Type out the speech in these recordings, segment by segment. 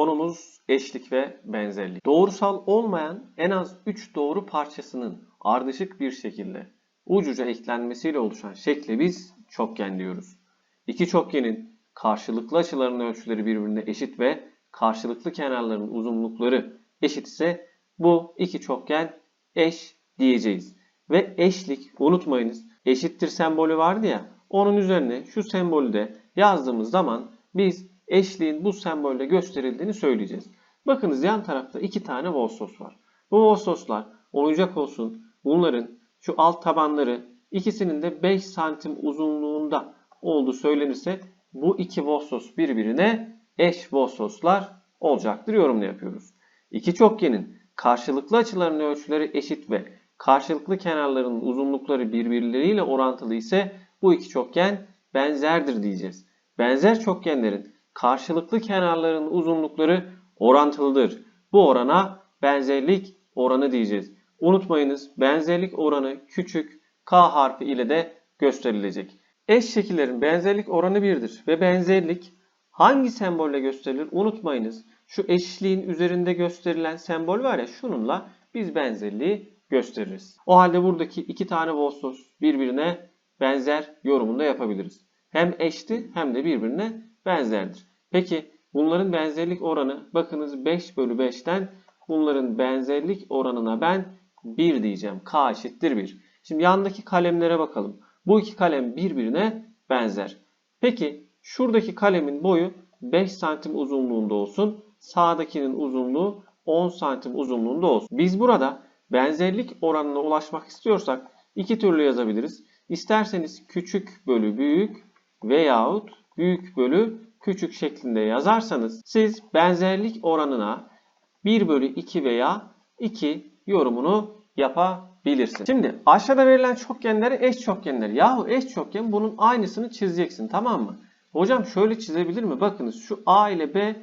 Konumuz eşlik ve benzerlik. Doğrusal olmayan en az 3 doğru parçasının ardışık bir şekilde ucuca eklenmesiyle oluşan şekle biz çokgen diyoruz. İki çokgenin karşılıklı açılarının ölçüleri birbirine eşit ve karşılıklı kenarların uzunlukları eşit ise bu iki çokgen eş diyeceğiz. Ve eşlik unutmayınız eşittir sembolü vardı ya onun üzerine şu sembolü de yazdığımız zaman biz eşliğin bu sembolle gösterildiğini söyleyeceğiz. Bakınız yan tarafta iki tane Vossos var. Bu Vossoslar oyuncak olsun. Bunların şu alt tabanları ikisinin de 5 santim uzunluğunda olduğu söylenirse bu iki Vossos birbirine eş Vossoslar olacaktır yorumunu yapıyoruz. İki çokgenin karşılıklı açılarının ölçüleri eşit ve karşılıklı kenarlarının uzunlukları birbirleriyle orantılı ise bu iki çokgen benzerdir diyeceğiz. Benzer çokgenlerin karşılıklı kenarların uzunlukları orantılıdır. Bu orana benzerlik oranı diyeceğiz. Unutmayınız benzerlik oranı küçük k harfi ile de gösterilecek. Eş şekillerin benzerlik oranı 1'dir ve benzerlik hangi sembolle gösterilir unutmayınız. Şu eşliğin üzerinde gösterilen sembol var ya şununla biz benzerliği gösteririz. O halde buradaki iki tane Vossos birbirine benzer yorumunda yapabiliriz. Hem eşti hem de birbirine benzerdir. Peki bunların benzerlik oranı bakınız 5 bölü 5'ten bunların benzerlik oranına ben 1 diyeceğim. K eşittir 1. Şimdi yandaki kalemlere bakalım. Bu iki kalem birbirine benzer. Peki şuradaki kalemin boyu 5 santim uzunluğunda olsun. Sağdakinin uzunluğu 10 santim uzunluğunda olsun. Biz burada benzerlik oranına ulaşmak istiyorsak iki türlü yazabiliriz. İsterseniz küçük bölü büyük veyahut büyük bölü küçük şeklinde yazarsanız siz benzerlik oranına 1 bölü 2 veya 2 yorumunu yapabilirsiniz. Şimdi aşağıda verilen çokgenleri eş çokgenler. Yahu eş çokgen bunun aynısını çizeceksin tamam mı? Hocam şöyle çizebilir mi? Bakınız şu A ile B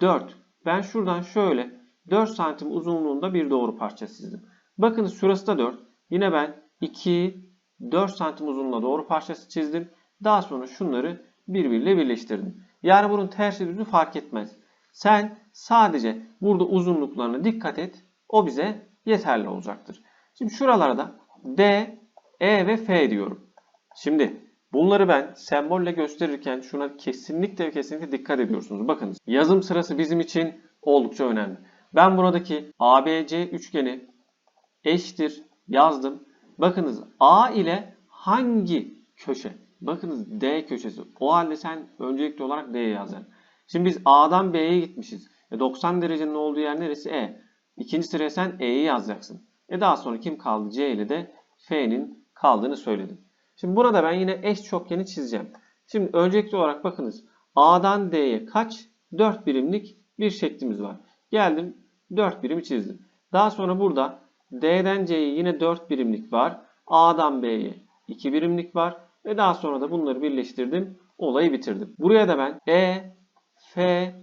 4. Ben şuradan şöyle 4 santim uzunluğunda bir doğru parça çizdim. Bakınız şurası da 4. Yine ben 2, 4 santim uzunluğunda doğru parçası çizdim. Daha sonra şunları birbiriyle birleştirdim. Yani bunun tersi düzü fark etmez. Sen sadece burada uzunluklarına dikkat et. O bize yeterli olacaktır. Şimdi şuralara da D, E ve F diyorum. Şimdi bunları ben sembolle gösterirken şuna kesinlikle ve kesinlikle dikkat ediyorsunuz. Bakınız yazım sırası bizim için oldukça önemli. Ben buradaki ABC üçgeni eşittir yazdım. Bakınız A ile hangi köşe? Bakınız D köşesi. O halde sen öncelikli olarak D'ye yazacaksın. Şimdi biz A'dan B'ye gitmişiz. E 90 derecenin olduğu yer neresi? E. İkinci sıraya sen E'yi yazacaksın. E daha sonra kim kaldı? C ile de F'nin kaldığını söyledim. Şimdi burada ben yine eş çokgeni çizeceğim. Şimdi öncelikli olarak bakınız. A'dan D'ye kaç? 4 birimlik bir şeklimiz var. Geldim 4 birimi çizdim. Daha sonra burada D'den C'ye yine 4 birimlik var. A'dan B'ye 2 birimlik var. Ve daha sonra da bunları birleştirdim. Olayı bitirdim. Buraya da ben E, F,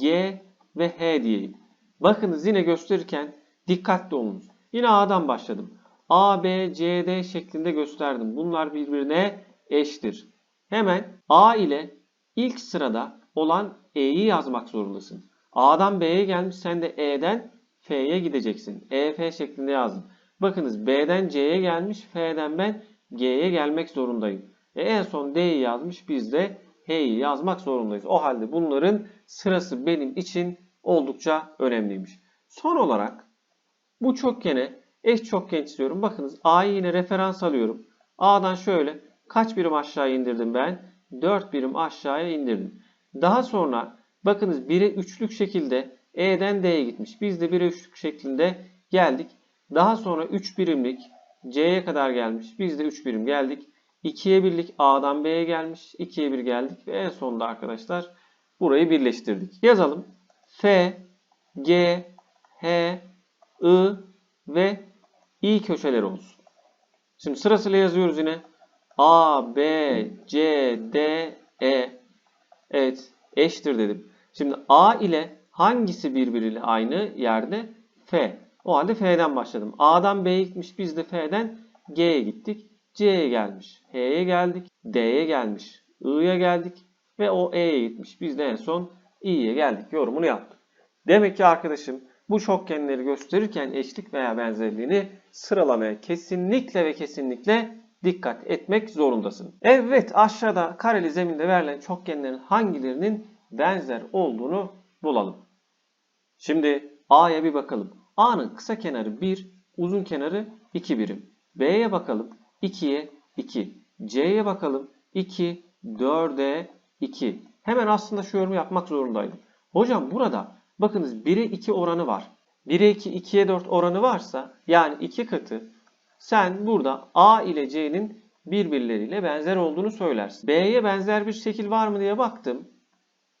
G ve H diyeyim. Bakınız yine gösterirken dikkatli olunuz. Yine A'dan başladım. A, B, C, D şeklinde gösterdim. Bunlar birbirine eştir. Hemen A ile ilk sırada olan E'yi yazmak zorundasın. A'dan B'ye gelmiş sen de E'den F'ye gideceksin. E, F şeklinde yazdım. Bakınız B'den C'ye gelmiş F'den ben G'ye gelmek zorundayım. E en son D'yi yazmış biz de H'yi yazmak zorundayız. O halde bunların sırası benim için oldukça önemliymiş. Son olarak bu çokgene eş çokgen çiziyorum. Bakınız A'yı yine referans alıyorum. A'dan şöyle kaç birim aşağı indirdim ben? 4 birim aşağıya indirdim. Daha sonra bakınız 1'e 3'lük şekilde E'den D'ye gitmiş. Biz de 1'e 3'lük şeklinde geldik. Daha sonra 3 birimlik C'ye kadar gelmiş. Biz de 3 birim geldik. 2'ye birlik A'dan B'ye gelmiş. 2'ye 1 geldik ve en sonunda arkadaşlar burayı birleştirdik. Yazalım. F, G, H, I ve I köşeleri olsun. Şimdi sırasıyla yazıyoruz yine. A, B, C, D, E. Evet eşittir dedim. Şimdi A ile hangisi birbiriyle aynı yerde? F. O halde F'den başladım. A'dan B'ye gitmiş. Biz de F'den G'ye gittik. C'ye gelmiş. H'ye geldik. D'ye gelmiş. I'ya geldik. Ve o E'ye gitmiş. Biz de en son İ'ye geldik. Yorumunu yaptık. Demek ki arkadaşım bu çokgenleri gösterirken eşlik veya benzerliğini sıralamaya kesinlikle ve kesinlikle dikkat etmek zorundasın. Evet aşağıda kareli zeminde verilen çokgenlerin hangilerinin benzer olduğunu bulalım. Şimdi A'ya bir bakalım. A'nın kısa kenarı 1, uzun kenarı 2 birim. B'ye bakalım. 2'ye 2. C'ye bakalım. 2, 4'e 2. Hemen aslında şu yorumu yapmak zorundaydım. Hocam burada bakınız 1'e 2 oranı var. 1'e 2, 2'ye 4 oranı varsa yani 2 katı sen burada A ile C'nin birbirleriyle benzer olduğunu söylersin. B'ye benzer bir şekil var mı diye baktım.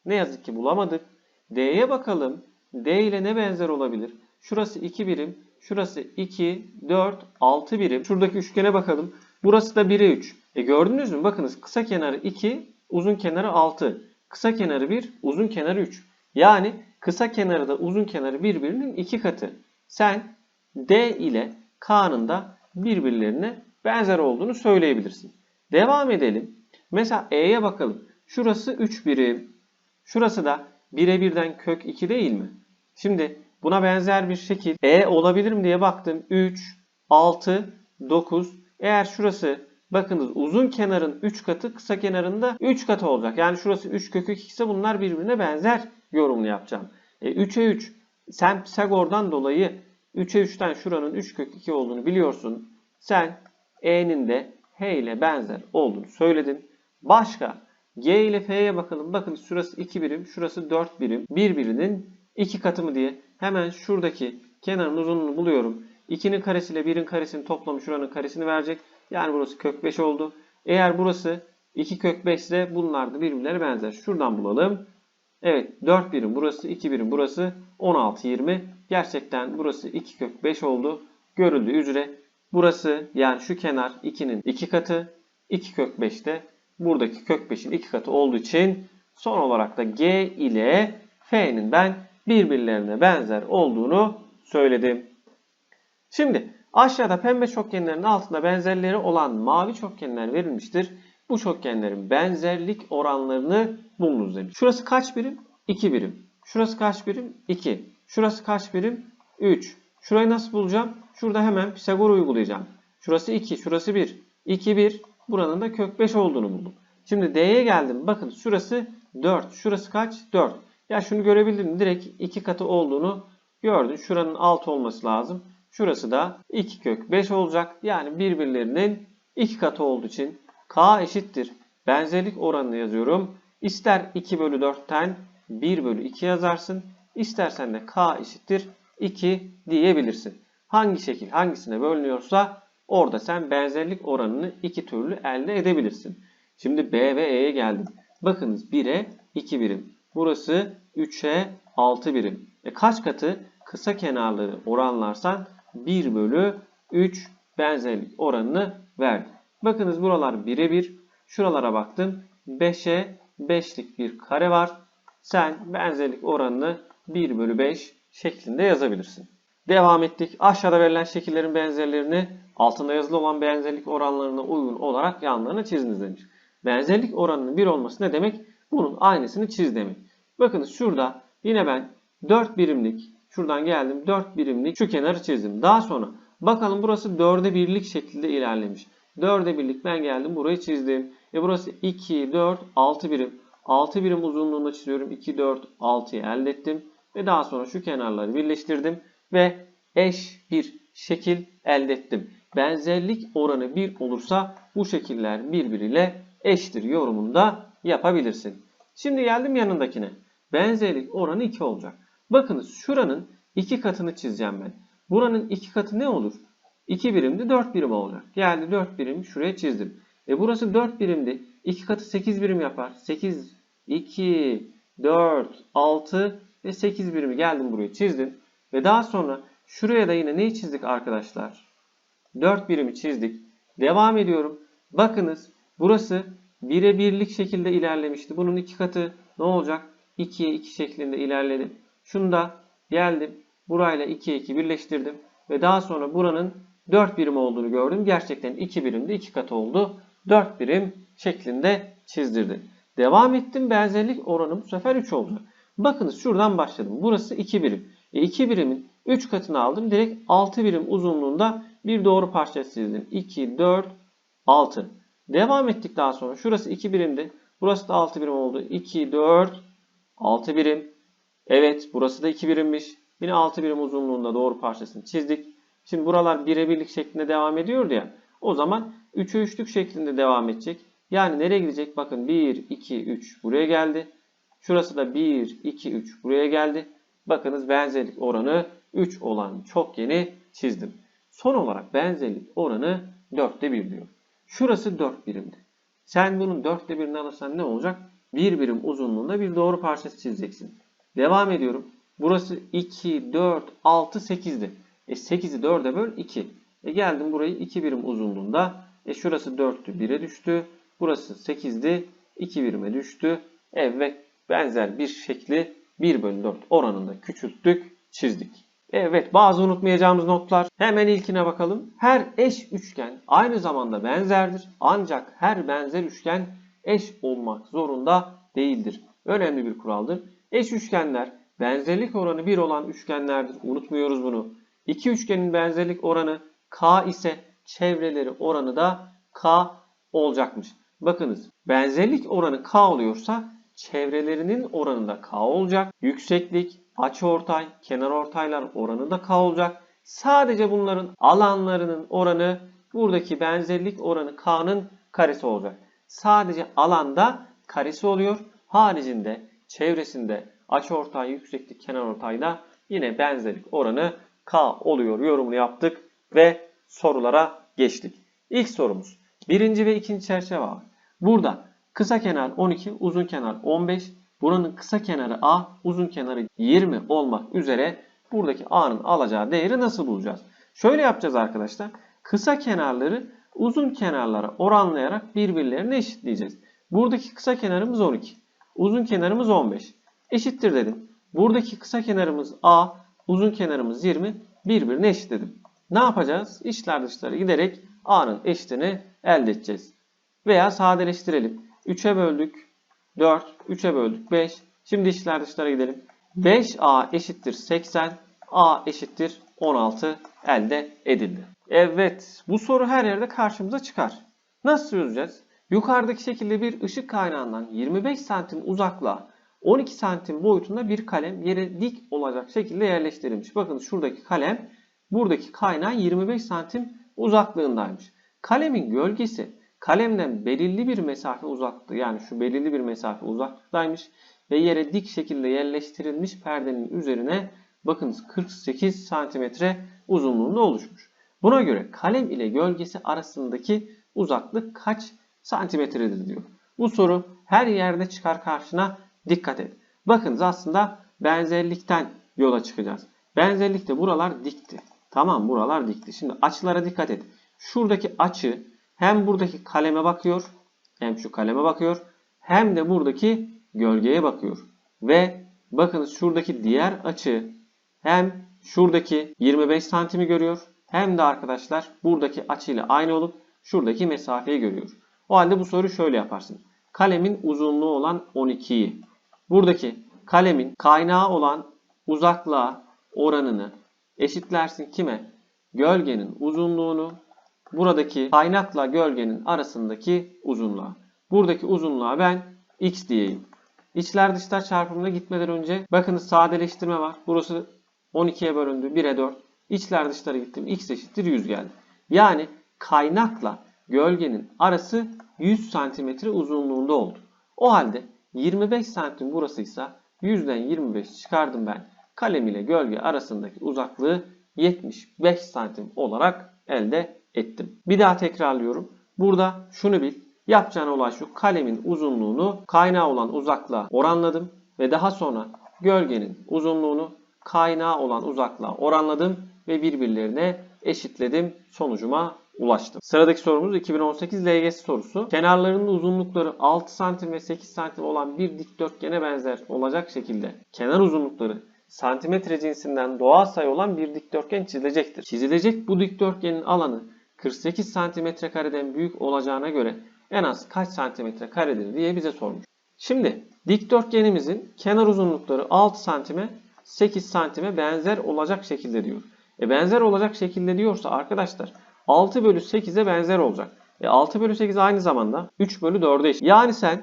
Ne yazık ki bulamadık. D'ye bakalım. D ile ne benzer olabilir? Şurası 2 birim. Şurası 2, 4, 6 birim. Şuradaki üçgene bakalım. Burası da 1'e 3. E gördünüz mü? Bakınız kısa kenarı 2, uzun kenarı 6. Kısa kenarı 1, uzun kenarı 3. Yani kısa kenarı da uzun kenarı birbirinin iki katı. Sen D ile K'nın da birbirlerine benzer olduğunu söyleyebilirsin. Devam edelim. Mesela E'ye bakalım. Şurası 3 birim. Şurası da 1'e 1'den kök 2 değil mi? Şimdi buna benzer bir şekil E olabilir mi diye baktım. 3, 6, 9. Eğer şurası bakınız uzun kenarın 3 katı kısa kenarında 3 katı olacak. Yani şurası 3 kök 2 ise bunlar birbirine benzer yorumlu yapacağım. E, 3'e 3 sen Pisagor'dan dolayı 3'e 3'ten şuranın 3 kök 2 olduğunu biliyorsun. Sen E'nin de H ile benzer olduğunu söyledin. Başka G ile F'ye bakalım. Bakın şurası 2 birim, şurası 4 birim. Birbirinin 2 katı mı diye hemen şuradaki kenarın uzunluğunu buluyorum. 2'nin karesi ile 1'in karesini toplamı şuranın karesini verecek. Yani burası kök 5 oldu. Eğer burası 2 kök 5 ise bunlar da birbirlerine benzer. Şuradan bulalım. Evet 4 birim burası 2 birim burası 16 20. Gerçekten burası 2 kök 5 oldu. Görüldüğü üzere burası yani şu kenar 2'nin 2 katı 2 kök 5 de buradaki kök 5'in 2 katı olduğu için son olarak da G ile F'nin ben birbirlerine benzer olduğunu söyledim. Şimdi aşağıda pembe çokgenlerin altında benzerleri olan mavi çokgenler verilmiştir. Bu çokgenlerin benzerlik oranlarını bulunuz demiş. Şurası kaç birim? 2 birim. Şurası kaç birim? 2. Şurası kaç birim? 3. Şurayı nasıl bulacağım? Şurada hemen Pisagor uygulayacağım. Şurası 2, şurası 1. 2, 1. Buranın da kök 5 olduğunu buldum. Şimdi D'ye geldim. Bakın şurası 4. Şurası kaç? 4. Ya şunu görebildin mi? Direkt 2 katı olduğunu gördün. Şuranın 6 olması lazım. Şurası da 2 kök 5 olacak. Yani birbirlerinin 2 katı olduğu için K eşittir. Benzerlik oranını yazıyorum. İster 2 bölü 4'ten 1 bölü 2 yazarsın. İstersen de K eşittir 2 diyebilirsin. Hangi şekil hangisine bölünüyorsa orada sen benzerlik oranını iki türlü elde edebilirsin. Şimdi B ve E'ye geldim. Bakınız 1'e 2 birim. Burası 3'e 6 birim. E kaç katı? Kısa kenarları oranlarsan 1 bölü 3 benzerlik oranını verdi. Bakınız buralar 1'e 1. Şuralara baktım. 5'e 5'lik bir kare var. Sen benzerlik oranını 1 bölü 5 şeklinde yazabilirsin. Devam ettik. Aşağıda verilen şekillerin benzerlerini altında yazılı olan benzerlik oranlarına uygun olarak yanlarına çiziniz demiş. Benzerlik oranının 1 olması ne demek? Bunun aynısını çiz demek. Bakınız şurada yine ben 4 birimlik şuradan geldim 4 birimlik şu kenarı çizdim. Daha sonra bakalım burası 4'e 1'lik şekilde ilerlemiş. 4'e birlik ben geldim burayı çizdim. E burası 2, 4, 6 birim. 6 birim uzunluğunda çiziyorum. 2, 4, 6'yı elde ettim. Ve daha sonra şu kenarları birleştirdim. Ve eş bir şekil elde ettim. Benzerlik oranı 1 olursa bu şekiller birbiriyle eştir yorumunda yapabilirsin. Şimdi geldim yanındakine. Benzerlik oranı 2 olacak. Bakınız şuranın 2 katını çizeceğim ben. Buranın 2 katı ne olur? 2 birimdi 4 birim olacak. Geldi 4 birim şuraya çizdim. E burası 4 birimdi. 2 katı 8 birim yapar. 8, 2, 4, 6 ve 8 birimi geldim buraya çizdim. Ve daha sonra şuraya da yine neyi çizdik arkadaşlar? 4 birimi çizdik. Devam ediyorum. Bakınız burası 1'e 1'lik şekilde ilerlemişti. Bunun 2 katı ne olacak? 2'ye 2 şeklinde ilerledi. Şunu da geldim. Burayla 2'ye 2 birleştirdim. Ve daha sonra buranın 4 birim olduğunu gördüm. Gerçekten 2 birimde 2 katı oldu. 4 birim şeklinde çizdirdim. Devam ettim. Benzerlik oranı bu sefer 3 oldu. Bakınız şuradan başladım. Burası 2 birim. E 2 birimin 3 katını aldım. Direkt 6 birim uzunluğunda bir doğru parçası çizdim. 2, 4, 6. Devam ettik daha sonra. Şurası 2 birimdi. Burası da 6 birim oldu. 2, 4, 6 birim. Evet burası da 2 birimmiş. Yine 6 birim uzunluğunda doğru parçasını çizdik. Şimdi buralar birebirlik şeklinde devam ediyordu ya. O zaman 3'e 3'lük şeklinde devam edecek. Yani nereye gidecek? Bakın 1, 2, 3 buraya geldi. Şurası da 1, 2, 3 buraya geldi. Bakınız benzerlik oranı 3 olan çok yeni çizdim. Son olarak benzerlik oranı 4'te 1 diyor. Şurası 4 birimdi. Sen bunun 4'te 1'ini alırsan ne olacak? 1 birim uzunluğunda bir doğru parçası çizeceksin. Devam ediyorum. Burası 2, 4, 6, 8'di. E 8'i 4'e böl 2. E geldim burayı 2 birim uzunluğunda. E şurası 4'tü 1'e düştü. Burası 8'di 2 birime düştü. Evet benzer bir şekli 1 bölü 4 oranında küçülttük çizdik. Evet bazı unutmayacağımız notlar. Hemen ilkine bakalım. Her eş üçgen aynı zamanda benzerdir. Ancak her benzer üçgen eş olmak zorunda değildir. Önemli bir kuraldır. Eş üçgenler benzerlik oranı 1 olan üçgenlerdir. Unutmuyoruz bunu. İki üçgenin benzerlik oranı k ise çevreleri oranı da k olacakmış. Bakınız benzerlik oranı k oluyorsa çevrelerinin oranı da k olacak. Yükseklik, açıortay, kenarortaylar oranı da k olacak. Sadece bunların alanlarının oranı buradaki benzerlik oranı k'nın karesi olacak. Sadece alanda karesi oluyor. Haricinde çevresinde açıortay, yükseklik, kenarortayda yine benzerlik oranı k oluyor yorumunu yaptık ve sorulara geçtik. İlk sorumuz. Birinci ve ikinci çerçeve var. Burada kısa kenar 12, uzun kenar 15. Buranın kısa kenarı A, uzun kenarı 20 olmak üzere buradaki A'nın alacağı değeri nasıl bulacağız? Şöyle yapacağız arkadaşlar. Kısa kenarları uzun kenarlara oranlayarak birbirlerine eşitleyeceğiz. Buradaki kısa kenarımız 12. Uzun kenarımız 15. Eşittir dedim. Buradaki kısa kenarımız A, uzun kenarımız 20. Birbirine eşitledim. Ne yapacağız? İçler dışları giderek A'nın eşitini elde edeceğiz. Veya sadeleştirelim. 3'e böldük 4, 3'e böldük 5. Şimdi içler dışlara gidelim. 5A eşittir 80, A eşittir 16 elde edildi. Evet, bu soru her yerde karşımıza çıkar. Nasıl çözeceğiz? Yukarıdaki şekilde bir ışık kaynağından 25 santim uzaklığa 12 santim boyutunda bir kalem yere dik olacak şekilde yerleştirilmiş. Bakın şuradaki kalem buradaki kaynağın 25 santim uzaklığındaymış. Kalemin gölgesi kalemden belirli bir mesafe uzaklığı yani şu belirli bir mesafe uzaklıktaymış ve yere dik şekilde yerleştirilmiş perdenin üzerine bakınız 48 santimetre uzunluğunda oluşmuş. Buna göre kalem ile gölgesi arasındaki uzaklık kaç santimetredir diyor. Bu soru her yerde çıkar karşına dikkat et. Bakınız aslında benzerlikten yola çıkacağız. Benzerlikte buralar dikti. Tamam buralar dikti. Şimdi açılara dikkat et. Şuradaki açı hem buradaki kaleme bakıyor hem şu kaleme bakıyor hem de buradaki gölgeye bakıyor. Ve bakınız şuradaki diğer açı hem şuradaki 25 santimi görüyor hem de arkadaşlar buradaki açıyla aynı olup şuradaki mesafeyi görüyor. O halde bu soruyu şöyle yaparsın. Kalemin uzunluğu olan 12'yi buradaki kalemin kaynağı olan uzaklığa oranını eşitlersin kime? Gölgenin uzunluğunu buradaki kaynakla gölgenin arasındaki uzunluğa. Buradaki uzunluğa ben x diyeyim. İçler dışlar çarpımına gitmeden önce bakınız sadeleştirme var. Burası 12'ye bölündü. 1'e 4. İçler dışlara gittim. x eşittir 100 geldi. Yani kaynakla gölgenin arası 100 santimetre uzunluğunda oldu. O halde 25 santim burasıysa 100'den 25 çıkardım ben. Kalem ile gölge arasındaki uzaklığı 75 santim olarak elde ettim. Bir daha tekrarlıyorum. Burada şunu bil. Yapacağın olay şu. Kalemin uzunluğunu kaynağı olan uzaklığa oranladım. Ve daha sonra gölgenin uzunluğunu kaynağı olan uzaklığa oranladım. Ve birbirlerine eşitledim. Sonucuma ulaştım. Sıradaki sorumuz 2018 LGS sorusu. Kenarlarının uzunlukları 6 santim ve 8 santim olan bir dikdörtgene benzer olacak şekilde kenar uzunlukları santimetre cinsinden doğal sayı olan bir dikdörtgen çizilecektir. Çizilecek bu dikdörtgenin alanı 48 santimetre kareden büyük olacağına göre en az kaç santimetre karedir diye bize sormuş. Şimdi dikdörtgenimizin kenar uzunlukları 6 santime 8 santime benzer olacak şekilde diyor. E benzer olacak şekilde diyorsa arkadaşlar 6 bölü 8'e benzer olacak. E 6 bölü 8 aynı zamanda 3 bölü 4'e eşit. Yani sen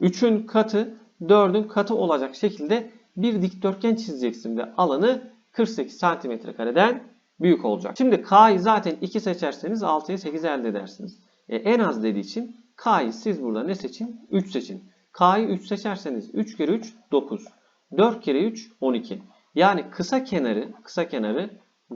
3'ün katı 4'ün katı olacak şekilde bir dikdörtgen çizeceksin ve alanı 48 santimetre kareden büyük olacak. Şimdi K'yı zaten 2 seçerseniz 6'ya 8 elde edersiniz. E, en az dediği için K'yı siz burada ne seçin? 3 seçin. K'yı 3 seçerseniz 3 kere 3 9. 4 kere 3 12. Yani kısa kenarı kısa kenarı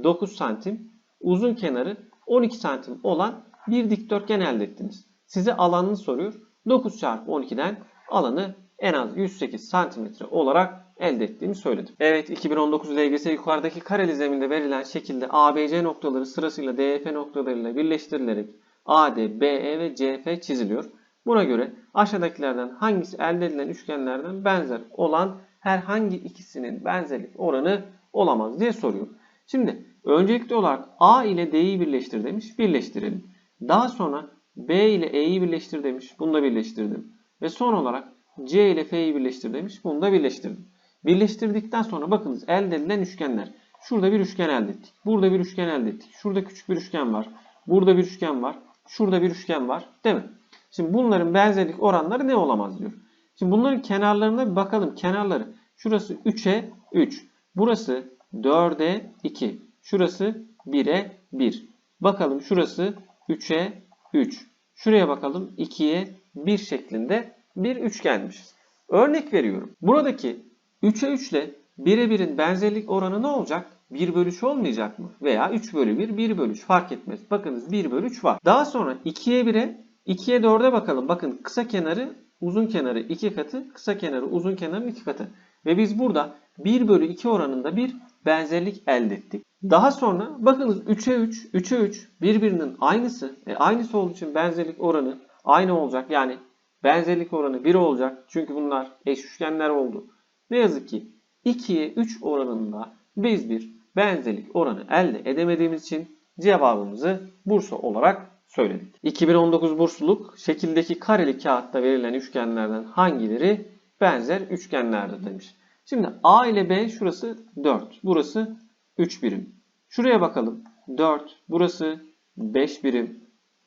9 santim, uzun kenarı 12 santim olan bir dikdörtgen elde ettiniz. Size alanını soruyor. 9 çarpı 12'den alanı en az 108 santimetre olarak elde ettiğimi söyledim. Evet 2019 LGS yukarıdaki kareli zeminde verilen şekilde ABC noktaları sırasıyla DF noktalarıyla birleştirilerek AD, BE ve CF çiziliyor. Buna göre aşağıdakilerden hangisi elde edilen üçgenlerden benzer olan herhangi ikisinin benzerlik oranı olamaz diye soruyor. Şimdi öncelikli olarak A ile D'yi birleştir demiş. Birleştirelim. Daha sonra B ile E'yi birleştir demiş. Bunu da birleştirdim. Ve son olarak C ile F'yi birleştir demiş. Bunu da birleştirdim. Birleştirdikten sonra bakınız elde edilen üçgenler. Şurada bir üçgen elde ettik. Burada bir üçgen elde ettik. Şurada küçük bir üçgen var. Burada bir üçgen var. Şurada bir üçgen var. Değil mi? Şimdi bunların benzerlik oranları ne olamaz diyor. Şimdi bunların kenarlarına bir bakalım. Kenarları. Şurası 3'e 3. Burası 4'e 2. Şurası 1'e 1. Bakalım şurası 3'e 3. Şuraya bakalım 2'ye 1 şeklinde bir üçgenmiş. Örnek veriyorum. Buradaki 3'e 3 ile 1'e 1'in benzerlik oranı ne olacak? 1 bölü 3 olmayacak mı? Veya 3 bölü 1, 1 bölü 3 fark etmez. Bakınız 1 bölü 3 var. Daha sonra 2'ye 1'e, 2'ye 4'e bakalım. Bakın kısa kenarı, uzun kenarı 2 katı, kısa kenarı, uzun kenarın 2 katı. Ve biz burada 1 bölü 2 oranında bir benzerlik elde ettik. Daha sonra bakınız 3'e 3, 3'e 3 birbirinin aynısı. E, aynısı olduğu için benzerlik oranı aynı olacak. Yani benzerlik oranı 1 olacak. Çünkü bunlar eş üçgenler oldu. Ne yazık ki 2'ye 3 oranında biz bir benzerlik oranı elde edemediğimiz için cevabımızı Bursa olarak söyledik. 2019 bursluluk şekildeki kareli kağıtta verilen üçgenlerden hangileri benzer üçgenlerdir demiş. Şimdi A ile B şurası 4. Burası 3 birim. Şuraya bakalım. 4. Burası 5 birim.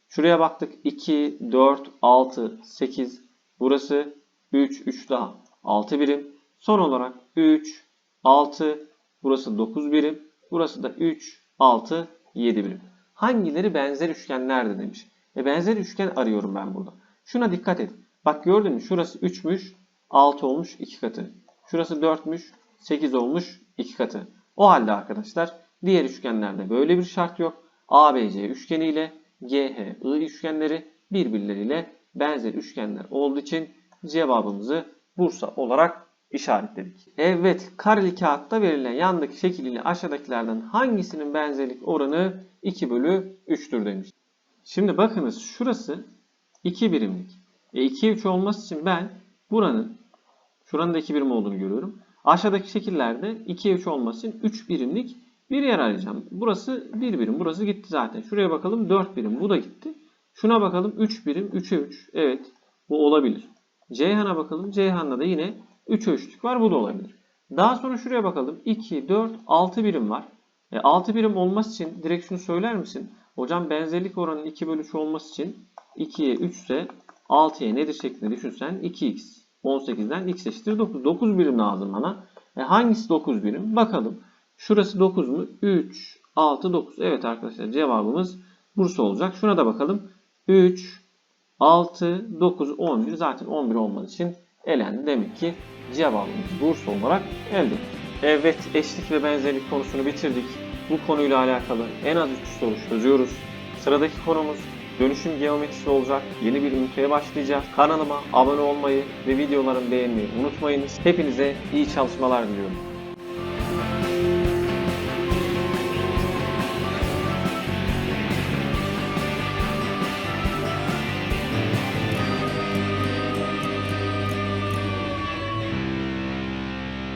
Şuraya baktık. 2, 4, 6, 8. Burası 3, 3 daha 6 birim. Son olarak 3, 6, burası 9 birim. Burası da 3, 6, 7 birim. Hangileri benzer üçgenlerdir demiş. E benzer üçgen arıyorum ben burada. Şuna dikkat et. Bak gördün mü? Şurası 3'müş, 6 olmuş 2 katı. Şurası 4'müş, 8 olmuş 2 katı. O halde arkadaşlar diğer üçgenlerde böyle bir şart yok. ABC üçgeni ile GH, I üçgenleri birbirleriyle benzer üçgenler olduğu için cevabımızı Bursa olarak işaretledik. Evet, kareli kağıtta verilen yandaki şekil ile aşağıdakilerden hangisinin benzerlik oranı 2 bölü 3'tür demiş. Şimdi bakınız şurası 2 birimlik. E 2'ye 3 olması için ben buranın şuranın da 2 birim olduğunu görüyorum. Aşağıdaki şekillerde 2'ye 3 olması için 3 birimlik bir yer arayacağım. Burası 1 birim. Burası gitti zaten. Şuraya bakalım 4 birim. Bu da gitti. Şuna bakalım 3 birim. 3'e 3. Evet. Bu olabilir. Ceyhan'a bakalım. Ceyhan'da da yine 3'e 3'lük var. Bu da olabilir. Daha sonra şuraya bakalım. 2, 4, 6 birim var. E, 6 birim olması için direkt şunu söyler misin? Hocam benzerlik oranının 2 bölü 3 olması için 2'ye 3 ise 6'ya nedir şeklinde düşünsen 2x. 18'den x eşittir 9. 9 birim lazım bana. E, hangisi 9 birim? Bakalım. Şurası 9 mu? 3, 6, 9. Evet arkadaşlar cevabımız Bursa olacak. Şuna da bakalım. 3, 6, 9, 11. Zaten 11 olmadığı için elendi. Demek ki cevabımız Bursa olarak elde. Evet eşlik ve benzerlik konusunu bitirdik. Bu konuyla alakalı en az 3 soru çözüyoruz. Sıradaki konumuz dönüşüm geometrisi olacak. Yeni bir üniteye başlayacağız. Kanalıma abone olmayı ve videolarımı beğenmeyi unutmayınız. Hepinize iyi çalışmalar diliyorum.